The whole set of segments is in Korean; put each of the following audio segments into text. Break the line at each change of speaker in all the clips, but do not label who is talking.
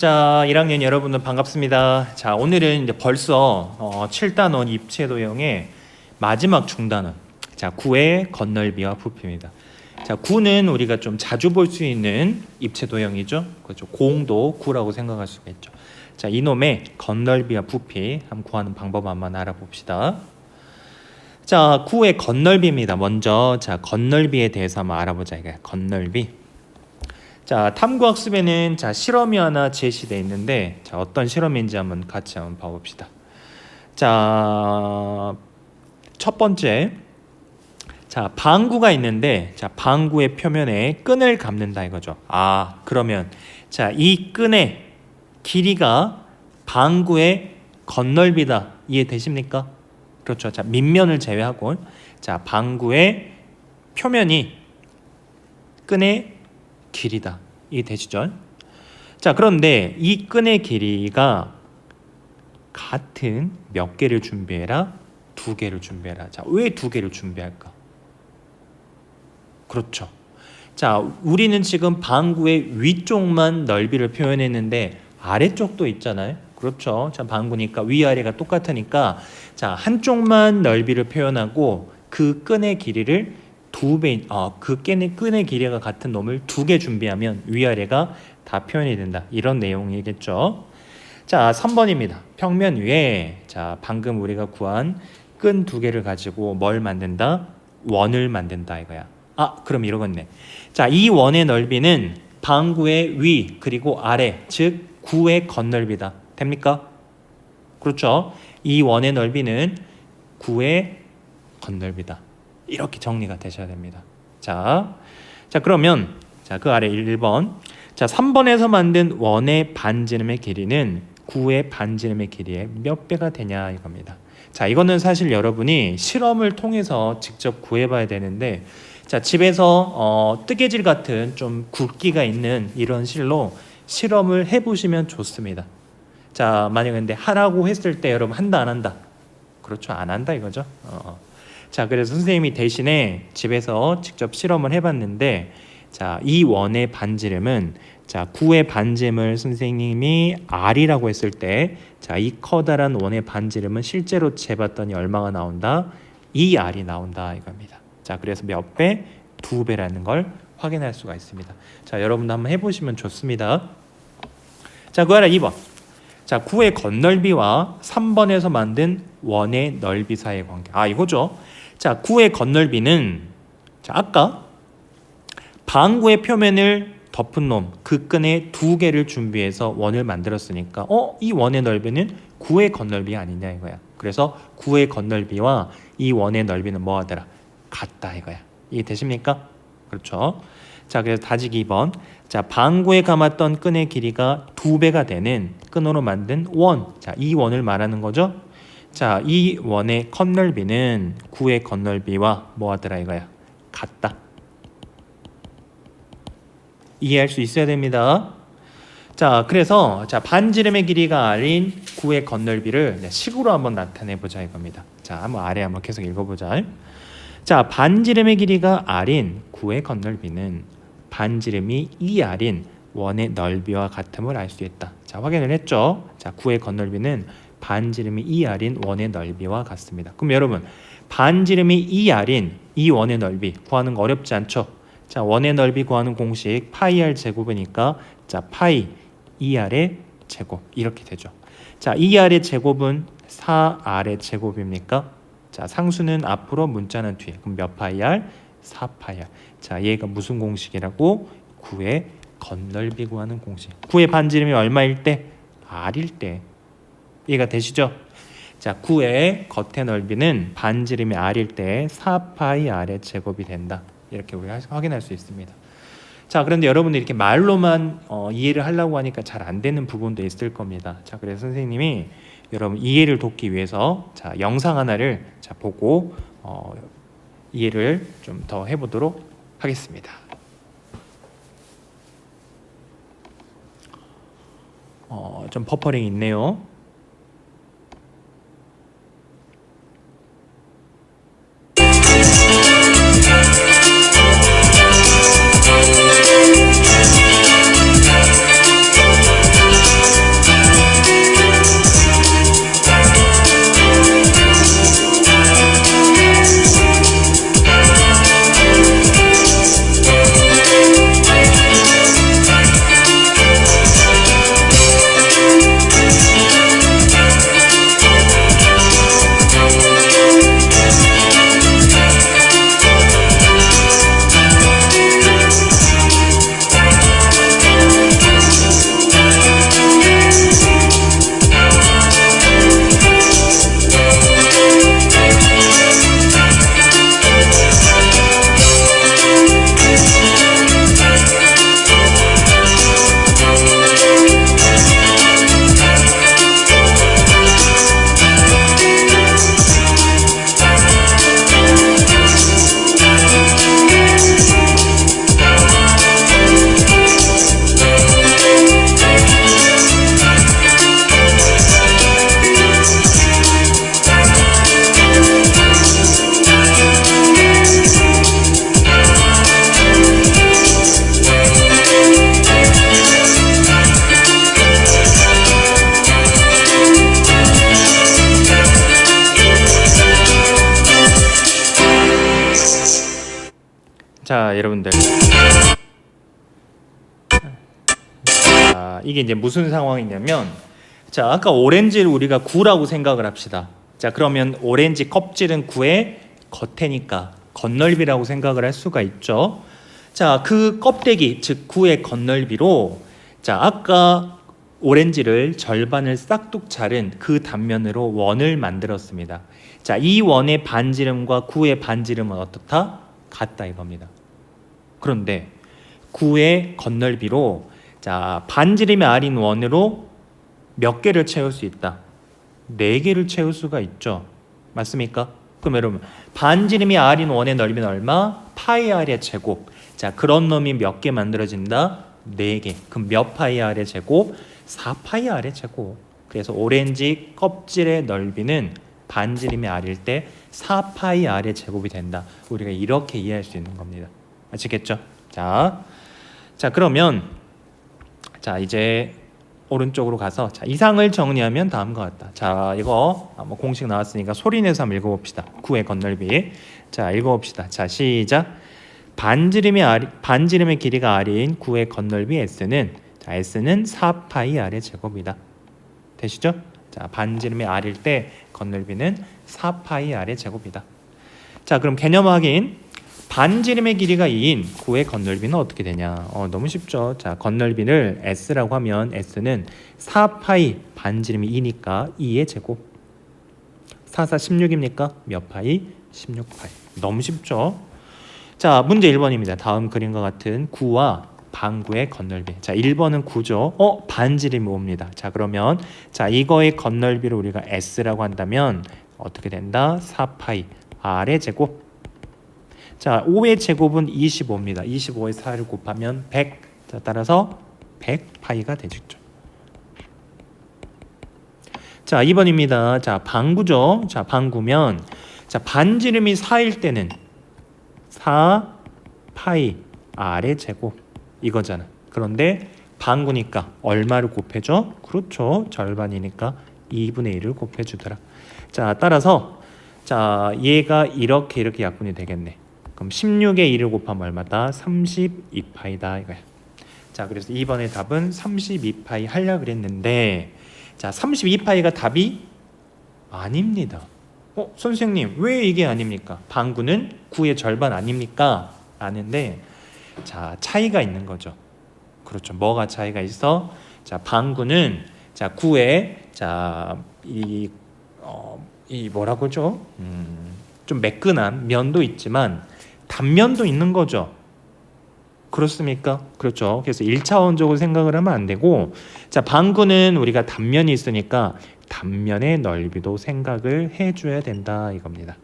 자, 1학년 여러분들 반갑습니다. 자, 오늘은 이제 벌써 어, 7단원 입체 도형의 마지막 중단원. 자, 9의 건널비와 부피입니다. 자, 9는 우리가 좀 자주 볼 수 있는 입체 도형이죠. 그렇죠. 공도 9라고 생각할 수가 있죠. 자, 이놈의 건널비와 부피 한번 구하는 방법 한번 알아봅시다. 자, 9의 건널비입니다. 먼저 자, 건널비에 대해서 한번 알아보자 이거 건널비. 자, 탐구학습에는 자, 실험이 하나 제시되어 있는데 자, 어떤 실험인지 한번 같이 한번 봐 봅시다. 자, 첫 번째 자, 방구가 있는데 자, 방구의 표면에 끈을 감는다 이거죠. 아, 그러면 자, 이 끈의 길이가 방구의 건널비다. 이해되십니까? 그렇죠. 자, 밑면을 제외하고 자, 방구의 표면이 끈의 길이다. 이해되시죠? 자, 그런데 이 끈의 길이가 같은 몇 개를 준비해라? 두 개를 준비해라. 자, 왜 두 개를 준비할까? 그렇죠. 자, 우리는 지금 방구의 위쪽만 넓이를 표현했는데 아래쪽도 있잖아요. 그렇죠. 자, 방구니까 위아래가 똑같으니까 자, 한쪽만 넓이를 표현하고 그 끈의 길이를 두 배, 어, 그 끈의, 끈의 길이가 같은 놈을 두 개 준비하면 위아래가 다 표현이 된다. 이런 내용이겠죠. 자, 3번입니다. 평면 위에 자, 방금 우리가 구한 끈 두 개를 가지고 뭘 만든다? 원을 만든다 이거야. 아, 그럼 이러겠네. 자, 이 원의 넓이는 방구의 위 그리고 아래, 즉 구의 건널비다. 됩니까? 그렇죠. 이 원의 넓이는 구의 건널비다. 이렇게 정리가 되셔야 됩니다. 자, 자 그러면 자 그 아래 1번 자 3번에서 만든 원의 반지름의 길이는 9의 반지름의 길이의 몇 배가 되냐 이겁니다. 자 이거는 사실 여러분이 실험을 통해서 직접 구해봐야 되는데 자 집에서 어, 뜨개질 같은 좀 굵기가 있는 이런 실로 실험을 해보시면 좋습니다. 자 만약 근데 하라고 했을 때 여러분 한다 안 한다? 그렇죠 안 한다 이거죠. 어. 자, 그래서 선생님이 대신에 집에서 직접 실험을 해봤는데, 자, 이 원의 반지름은 자, 9의 반지름을 선생님이 R이라고 했을 때, 자, 이 커다란 원의 반지름은 실제로 재봤더니 얼마가 나온다? 2R이 나온다 이겁니다. 자, 그래서 몇 배? 두 배라는 걸 확인할 수가 있습니다. 자, 여러분도 한번 해보시면 좋습니다. 자, 그 아래 2번. 자, 9의 건널비와 3번에서 만든 원의 넓이 사이의 관계. 아, 이거죠. 자, 9의 건널비는 자, 아까 방구의 표면을 덮은 놈, 그 끈에 두 개를 준비해서 원을 만들었으니까 어, 이 원의 넓이는 9의 건널비 아니냐 이거야. 그래서 9의 건널비와 이 원의 넓이는 뭐 하더라? 같다 이거야. 이해되십니까? 그렇죠. 자, 그래서 다지기 2번. 자, 방구에 감았던 끈의 길이가 두 배가 되는 끈으로 만든 원. 자, 이 원을 말하는 거죠. 자, 이 원의 건널비는 9의 건널비와 뭐 하더라 이거야? 같다. 이해할 수 있어야 됩니다. 자, 그래서 자, 반지름의 길이가 아닌 9의 건널비를 네, 식으로 한번 나타내 보자 이겁니다. 자, 한번 아래 한번 계속 읽어 보자. 자, 반지름의 길이가 R인 9의 건널비는 반지름이 2R인 원의 넓이와 같음을 알 수 있다. 자, 확인을 했죠? 자, 9의 건널비는 반지름이 2R인 원의 넓이와 같습니다. 그럼 여러분, 반지름이 2R인 이 원의 넓이 구하는 거 어렵지 않죠? 자, 원의 넓이 구하는 공식 파이 R 제곱이니까 자, 파이 2R의 제곱 이렇게 되죠. 자, 2R의 제곱은 4R의 제곱입니까? 자, 상수는 앞으로 문자는 뒤에. 그럼 몇 파이 R? 4 파이 R. 자, 얘가 무슨 공식이라고? 9의 건널비 구하는 공식. 9의 반지름이 얼마일 때? R일 때. 이해가 되시죠? 자, 9의 겉의 넓이는 반지름이 R일 때 4파이 R의 제곱이 된다. 이렇게 우리가 확인할 수 있습니다. 자, 그런데 여러분들 이렇게 말로만 어, 이해를 하려고 하니까 잘 안 되는 부분도 있을 겁니다. 자, 그래서 선생님이 여러분 이해를 돕기 위해서 자 영상 하나를 자 보고 어, 이해를 좀 더 해보도록 하겠습니다. 어, 좀 퍼퍼링 있네요. 이게 이제 무슨 상황이냐면 자, 아까 오렌지를 우리가 9라고 생각을 합시다. 자, 그러면 오렌지 껍질은 9의 겉에니까 겉넓이라고 생각을 할 수가 있죠. 자, 그 껍데기 즉 9의 겉넓이로 자, 아까 오렌지를 절반을 싹둑 자른 그 단면으로 원을 만들었습니다. 자, 이 원의 반지름과 9의 반지름은 어떻다? 같다 이겁니다. 그런데 9의 겉넓이로 자, 반지름이 아린 원으로 몇 개를 채울 수 있다? 네 개를 채울 수가 있죠. 맞습니까? 그럼 여러분 반지름이 r인 원의 넓이는 얼마? 파이 r의 제곱. 자 그런 놈이 몇 개 만들어진다? 네 개. 그럼 몇 파이 r의 제곱? 4 파이 r의 제곱. 그래서 오렌지 껍질의 넓이는 반지름이 r일 때 4 파이 r의 제곱이 된다. 우리가 이렇게 이해할 수 있는 겁니다. 아시겠죠? 자, 자 그러면 자 이제 오른쪽으로 가서 자 이상을 정리하면 다음과 같다. 자 이거 뭐 공식 나왔으니까 소리내서 한번 읽어봅시다. 9의 겉넓이. 자 읽어봅시다. 자 시작. 반지름의 알, 반지름의 길이가 r인 9의 겉넓이 s는 자 s는 4파이 r의 제곱이다. 되시죠? 자 반지름의 r일 때 겉넓이는 4파이 r의 제곱이다. 자 그럼 개념 확인. 반지름의 길이가 2인 9의 겉넓이는 어떻게 되냐? 어, 너무 쉽죠. 자, 겉넓이를 s라고 하면 s는 4파이 반지름이 2니까 2의 제곱. 4, 4, 16입니까? 몇 파이? 16파이. 너무 쉽죠. 자, 문제 1번입니다. 다음 그림과 같은 9와 반구의 겉넓이. 자, 1번은 9죠. 어, 반지름이 5입니다. 자, 그러면 자, 이거의 겉넓이를 우리가 s라고 한다면 어떻게 된다? 4파이 r의 제곱. 자, 5의 제곱은 25입니다. 25의 4를 곱하면 100. 자, 따라서 100파이가 되죠. 자, 2번입니다. 자, 방구죠. 자, 방구면 자, 반지름이 4일 때는 4 파이 r의 제곱 이거잖아. 그런데 방구니까 얼마를 곱해줘? 그렇죠. 절반이니까 2분의 1을 곱해주더라. 자, 따라서 자, 얘가 이렇게 이렇게 약분이 되겠네. 그럼 16에 2를 곱하면 얼마다? 32파이다 이거야. 자, 그래서 2번의 답은 32파이 하려 그랬는데 자, 32파이가 답이 아닙니다. 어, 선생님, 왜 이게 아닙니까? 방구는 9의 절반 아닙니까? 아는데 자, 차이가 있는 거죠. 그렇죠. 뭐가 차이가 있어? 자, 방구는 자, 9의 자, 이 어, 이 뭐라고 죠 음, 좀 매끈한 면도 있지만 단면도 있는 거죠. 그렇습니까? 그렇죠. 그래서 1차원적으로 생각을 하면 안 되고 자, 방구는 우리가 단면이 있으니까 단면의 넓이도 생각을 해 줘야 된다 이겁니다.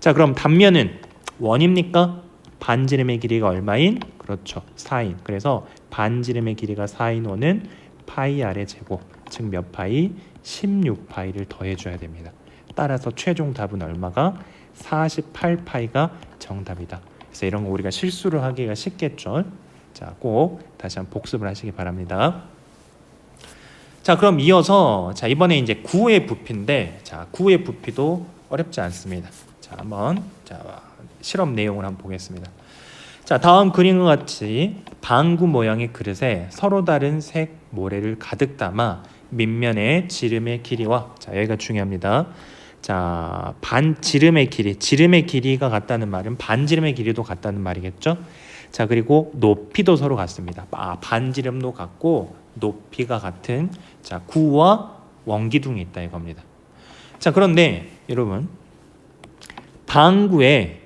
자, 그럼 단면은 원입니까? 반지름의 길이가 얼마인? 그렇죠. 4인. 그래서 반지름의 길이가 4인 원은 파이 r의 제곱, 즉 몇 파이? 16파이를 더해 줘야 됩니다. 따라서 최종 답은 얼마가? 48파이가 정답이다. 그래서 이런 거 우리가 실수를 하기가 쉽겠죠. 자, 꼭 다시 한번 복습을 하시기 바랍니다. 자, 그럼 이어서 자, 이번에 이제 9의 부피인데 자, 9의 부피도 어렵지 않습니다. 자, 한번 자, 실험 내용을 한번 보겠습니다. 자, 다음 그림과 같이 방구 모양의 그릇에 서로 다른 색 모래를 가득 담아 밑면에 지름의 길이와 자, 여기가 중요합니다. 자, 반 지름의 길이, 지름의 길이가 같다는 말은 반 지름의 길이도 같다는 말이겠죠? 자, 그리고 높이도 서로 같습니다. 아, 반 지름도 같고 높이가 같은 자, 구와 원기둥이 있다 이겁니다. 자, 그런데 여러분 방구에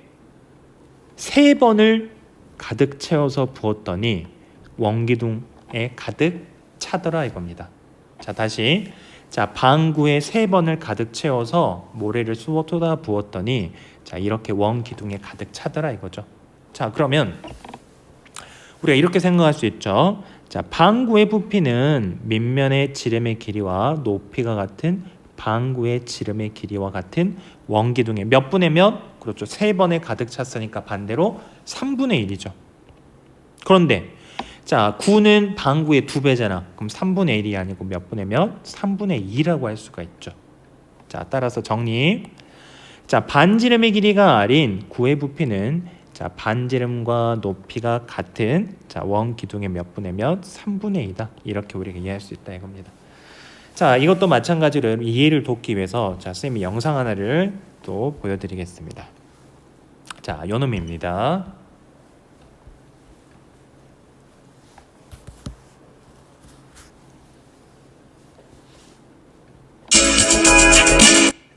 세 번을 가득 채워서 부었더니 원기둥에 가득 차더라 이겁니다. 자, 다시 자, 방구에 세 번을 가득 채워서 모래를 쏟아 부었더니 자, 이렇게 원 기둥에 가득 차더라 이거죠. 자, 그러면 우리가 이렇게 생각할 수 있죠. 자, 방구의 부피는 밑면의 지름의 길이와 높이가 같은 방구의 지름의 길이와 같은 원기둥의 몇 분의 몇? 그렇죠. 세 번에 가득 찼으니까 반대로 3분의 1이죠. 그런데 자, 9는 방구의 두 배잖아. 그럼 3분의 1이 아니고 몇 분의 몇? 3분의 2라고 할 수가 있죠. 자, 따라서 정리. 자, 반지름의 길이가 r인 9의 부피는 자, 반지름과 높이가 같은 자, 원 기둥의 몇 분의 몇? 3분의 2다. 이렇게 우리가 이해할 수 있다 이겁니다. 자, 이것도 마찬가지로 이해를 돕기 위해서 자, 쌤이 영상 하나를 또 보여드리겠습니다. 자, 요 놈입니다.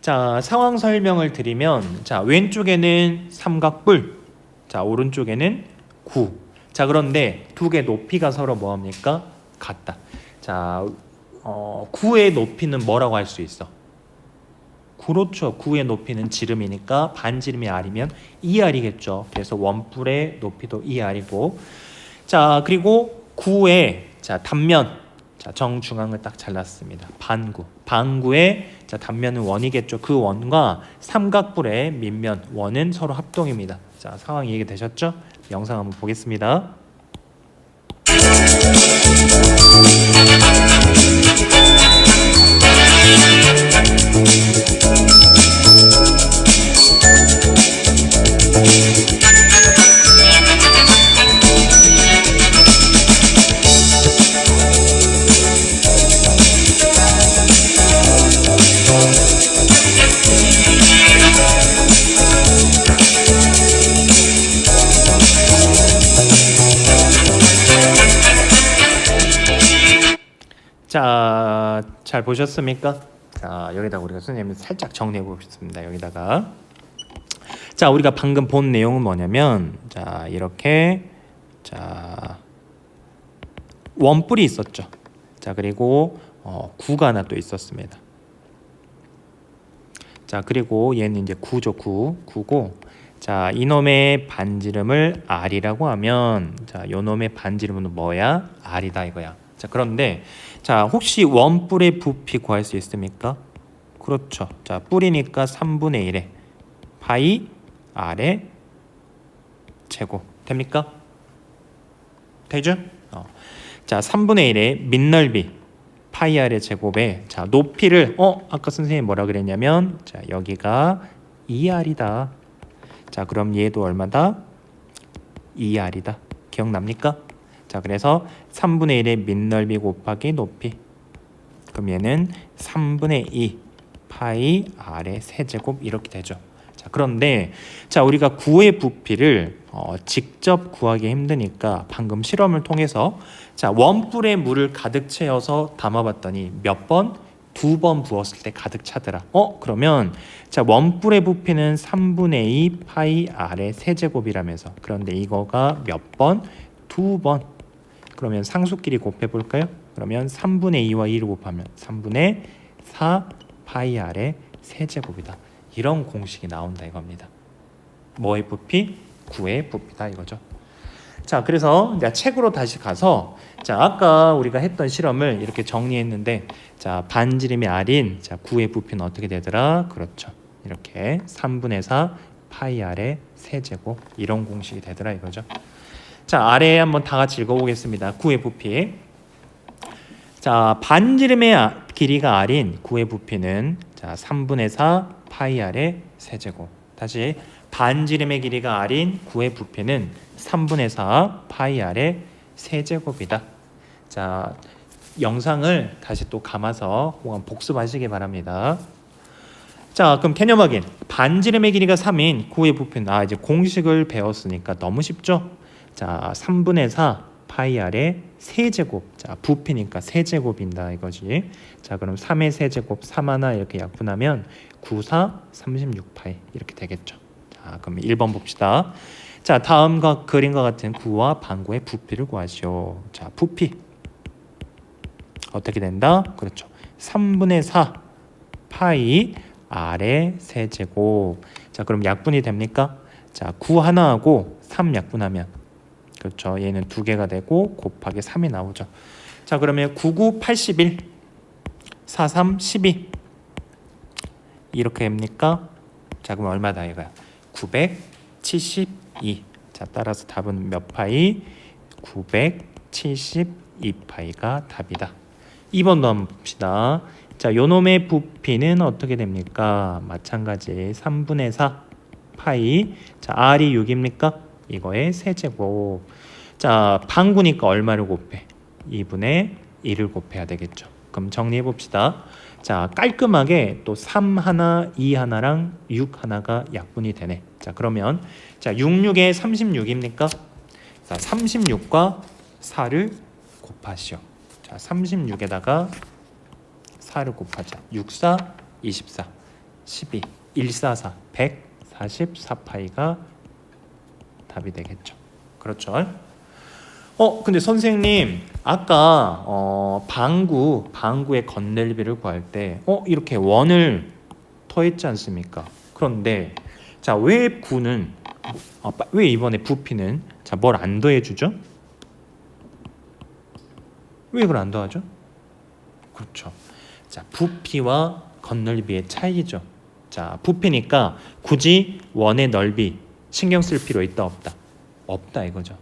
자, 상황 설명을 드리면 자, 왼쪽에는 삼각뿔. 자, 오른쪽에는 구. 자, 그런데 두 개 높이가 서로 뭐 합니까? 같다. 자, 어, 구의 높이는 뭐라고 할 수 있어? 그렇죠. 구의 높이는 지름이니까 반지름이 r이면 2r이겠죠. 그래서 원뿔의 높이도 2r이고. 자, 그리고 구의 자, 단면 자, 정중앙을 딱 잘랐습니다. 반구. 반구의 자, 단면은 원이겠죠. 그 원과 삼각뿔의 밑면 원은 서로 합동입니다. 자, 상황 이해가 되셨죠? 영상 한번 보겠습니다. 자, 잘 보셨습니까? 자, 여기다가 우리가 선생님 살짝 정리해 보겠습니다. 여기다가 자, 우리가 방금 본 내용은 뭐냐면 자, 이렇게 자 원뿔이 있었죠. 자, 그리고 어, 구가 하나 또 있었습니다. 자, 그리고 얘는 이제 구죠, 구. 구고 자, 이놈의 반지름을 r이라고 하면 자, 요놈의 반지름은 뭐야? r이다 이거야. 자, 그런데 자, 혹시 원뿔의 부피 구할 수 있습니까? 그렇죠. 자, 뿔이니까 3분의 1에 파이 r의 제곱 됩니까? 되죠? 어. 자, 3분의 1의 밑넓이 파이 r의 제곱에 자, 높이를 어, 아까 선생님이 뭐라 그랬냐면 자, 여기가 2r이다. 자, 그럼 얘도 얼마다? 2r이다. 기억납니까? 자, 그래서 3분의 1의 밑넓이 곱하기 높이. 그럼 얘는 3분의 2 파이 r의 세제곱 이렇게 되죠. 자, 그런데 자, 우리가 구의 부피를 어, 직접 구하기 힘드니까 방금 실험을 통해서 자, 원뿔에 물을 가득 채워서 담아봤더니 몇 번? 두 번 부었을 때 가득 차더라. 어? 그러면 자, 원뿔의 부피는 3분의 2 파이 r의 세제곱이라면서 그런데 이거가 몇 번? 두 번. 그러면 상수끼리 곱해 볼까요? 그러면 3분의 2와 2를 곱하면 3분의 4 파이 r의 세제곱이다. 이런 공식이 나온다 이겁니다. 뭐의 부피? 9의 부피다 이거죠. 자, 그래서 내가 책으로 다시 가서 자, 아까 우리가 했던 실험을 이렇게 정리했는데 자, 반지름이 r인 자, 9의 부피는 어떻게 되더라? 그렇죠. 이렇게 3분의 4 파이 r의 세제곱 이런 공식이 되더라 이거죠. 자, 아래에 한번 다 같이 읽어보겠습니다. 9의 부피. 자, 반지름의 아- 길이가 r인 9의 부피는 자, 3분의 4 파이 r의 세제곱. 다시 반지름의 길이가 r인 9의 부피는 3분의 4 파이 r의 세제곱이다. 자, 영상을 다시 또 감아서 복습하시기 바랍니다. 자, 그럼 개념 확인. 반지름의 길이가 3인 9의 부피는 아, 이제 공식을 배웠으니까 너무 쉽죠? 자, 3분의 4 파이 r의 세제곱. 자, 부피니까 세제곱인다 이거지. 자, 그럼 3의 세제곱 3 하나 이렇게 약분하면 9, 4, 36 파이 이렇게 되겠죠. 자, 그럼 1번 봅시다. 자, 다음과 그림과 같은 구와 반구의 부피를 구하시오. 자, 부피 어떻게 된다? 그렇죠. 3분의 4 파이 r의 세제곱. 자, 그럼 약분이 됩니까? 자, 9 하나하고 3 약분하면 그렇죠. 얘는 두 개가 되고 곱하기 3이 나오죠. 자, 그러면 99 81 43 12 이렇게 됩니까? 자, 그럼 얼마다 이거야? 972. 자, 따라서 답은 몇 파이? 972 파이가 답이다. 2번도 한번 봅시다. 자, 요놈의 부피는 어떻게 됩니까? 마찬가지 3분의 4 파이. 자, r이 6입니까? 이거의 세제곱. 자, 방구니까 얼마를 곱해? 2분의 1을 곱해야 되겠죠. 그럼 정리해 봅시다. 자, 깔끔하게 또 3 하나, 2 하나랑 6 하나가 약분이 되네. 자, 그러면 자, 66에 36입니까? 자, 36과 4를 곱하시오. 자, 36에다가 4를 곱하자. 6, 4, 24, 12, 1, 4, 4, 144파이가 답이 되겠죠. 그렇죠? 어, 근데 선생님 아까 어, 방구 방구의 건널비를 구할 때 어, 이렇게 원을 더했지 않습니까? 그런데 자, 왜 구는 어, 빠- 왜 이번에 부피는 자, 뭘 안 더해 주죠? 왜 이걸 안 더하죠? 그렇죠. 자, 부피와 건널비의 차이죠. 자, 부피니까 굳이 원의 넓이 신경 쓸 필요 있다 없다? 없다 이거죠.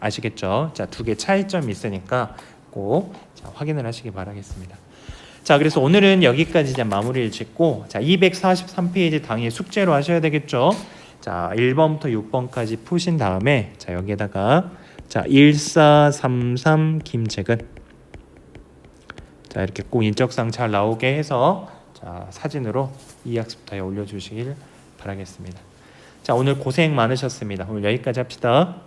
아시겠죠? 자, 두 개 차이점이 있으니까 꼭 자, 확인을 하시기 바라겠습니다. 자, 그래서 오늘은 여기까지 이제 마무리를 짓고 자, 243페이지 당일 숙제로 하셔야 되겠죠? 자, 1번부터 6번까지 푸신 다음에 자, 여기에다가 자, 1433 김책은 자, 이렇게 꼭 인적상 잘 나오게 해서 자, 사진으로 이 학습타에 올려 주시길 바라겠습니다. 자, 오늘 고생 많으셨습니다. 오늘 여기까지 합시다.